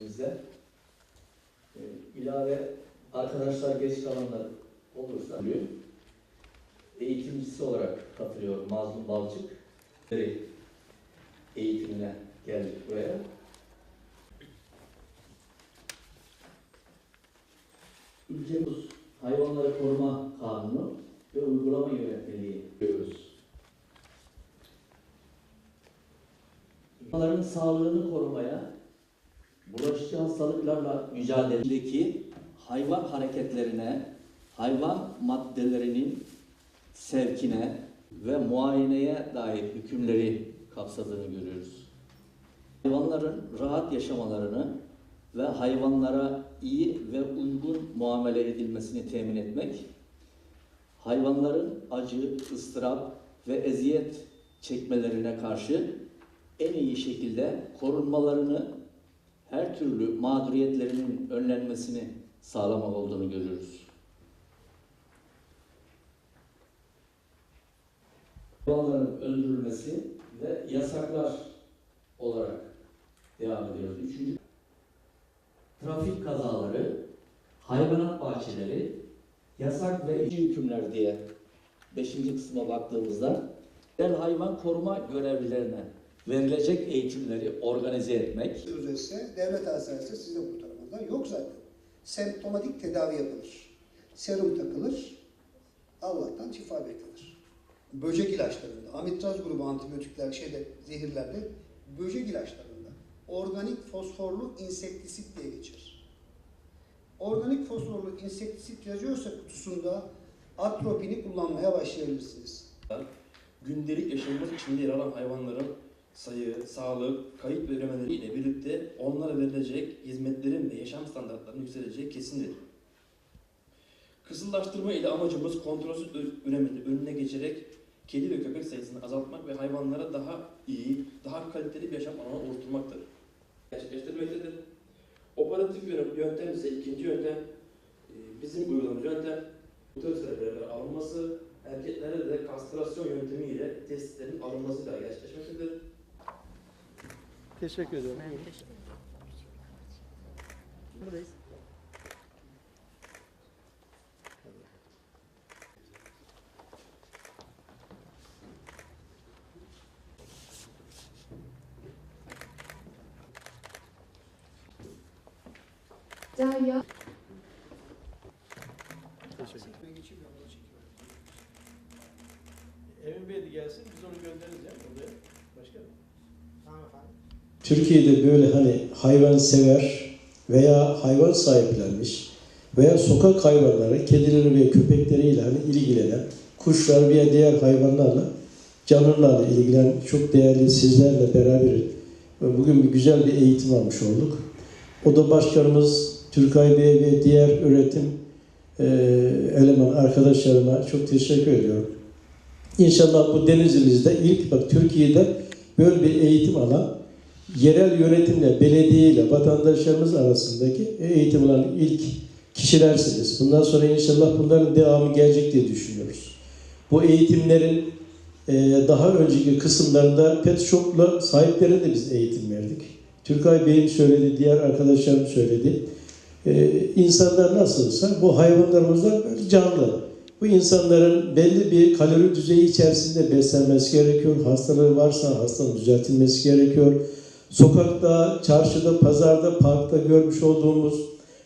bizde. Ee, ilave arkadaşlar geç kalanlar olursa eğitimcisi olarak katılıyor Mazlum Balcık. Eğitimine geldik buraya. Ülkemiz Hayvanları Koruma Kanunu ve Uygulama Yönetmeliği görüyoruz. Hayvanların sağlığını korumaya, bulaşıcı hastalıklarla mücadeledeki hayvan hareketlerine, hayvan maddelerinin sevkine ve muayeneye dair hükümleri kapsadığını görüyoruz. Hayvanların rahat yaşamalarını ve hayvanlara iyi ve uygun muamele edilmesini temin etmek, hayvanların acı, ıstırap ve eziyet çekmelerine karşı en iyi şekilde korunmalarını, her türlü mağduriyetlerinin önlenmesini sağlamak olduğunu görüyoruz. Hayvanların öldürülmesi ve yasaklar olarak devam ediyoruz. Üçüncü, trafik kazaları, hayvanat bahçeleri, yasak ve ici hükümler diye beşinci kısma baktığımızda hayvan koruma görevlilerine verilecek eğitimleri organize etmek, Üzerse devlet hastanesi sizin bu tarafından yok zaten. Semptomatik tedavi yapılır. Serum takılır. Allah'tan şifa beklenir. Böcek ilaçlarında, amitraz grubu antibiyotikler, şeyde, zehirlerde, böcek ilaçlarında organik fosforlu insektisit diye geçer. Organik fosforlu insektisit yazıyorsa kutusunda atropini kullanmaya başlayabilirsiniz. gündelik yaşamımız içinde yer alan hayvanların sayı, sağlık, kayıt ve birlikte onlara verilecek hizmetlerin ve yaşam standartlarının yükseleceği kesindir. Kısırlaştırma ile amacımız kontrolsüz üremenin önüne geçerek kedi ve köpek sayısını azaltmak ve hayvanlara daha iyi, daha kaliteli bir yaşam alanı oluşturmaktır. Gerçekleştirmektedir. Operatif yöntem- ise ikinci yöntem, e, bizim uyguladığımız yöntem, beraber alınması, erkeklere de kastrasyon yöntemiyle testlerin alınmasıyla gerçekleşmektedir. Teşekkür ederim. Buradayız. Derya Teşekkür Emin Bey de gelsin, biz onu göndeririz yani buraya. Başkanım. Türkiye'de böyle hani hayvan sever veya hayvan sahiplenmiş veya sokak hayvanları, kedileri ve köpekleriyle hani ilgilenen, kuşlar veya diğer hayvanlarla, canlılarla ilgilenen çok değerli sizlerle beraber bugün bir güzel bir eğitim almış olduk. O da başkanımız Türkay Bey ve diğer üretim e, eleman arkadaşlarıma çok teşekkür ediyorum. İnşallah bu denizimizde ilk bak Türkiye'de böyle bir eğitim alan yerel yönetimle, belediyeyle, vatandaşlarımız arasındaki eğitim alan ilk kişilersiniz. Bundan sonra inşallah bunların devamı gelecek diye düşünüyoruz. Bu eğitimlerin e, daha önceki kısımlarında pet shop'la sahiplerine de biz eğitim verdik. Türkay Bey'in söyledi, diğer arkadaşlarım söyledi. E, insanlar nasılsa bu hayvanlarımız da böyle canlı. Bu insanların belli bir kalori düzeyi içerisinde beslenmesi gerekiyor. Hastalığı varsa hastanın düzeltilmesi gerekiyor sokakta, çarşıda, pazarda, parkta görmüş olduğumuz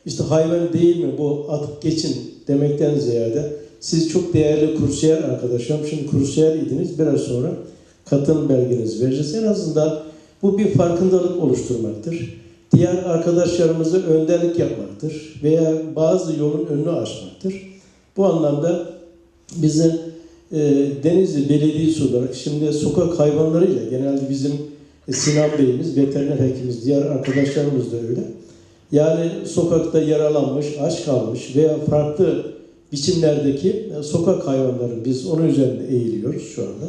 işte hayvan değil mi bu atıp geçin demekten ziyade siz çok değerli kursiyer arkadaşım. Şimdi kursiyer idiniz. Biraz sonra katılım belgenizi vereceğiz. En azından bu bir farkındalık oluşturmaktır. Diğer arkadaşlarımıza önderlik yapmaktır. Veya bazı yolun önünü açmaktır. Bu anlamda bize e, Denizli Belediyesi olarak şimdi sokak hayvanlarıyla genelde bizim Sinan Bey'imiz, veteriner hekimimiz, diğer arkadaşlarımız da öyle. Yani sokakta yaralanmış, aç kalmış veya farklı biçimlerdeki e, sokak hayvanları biz onun üzerinde eğiliyoruz şu anda.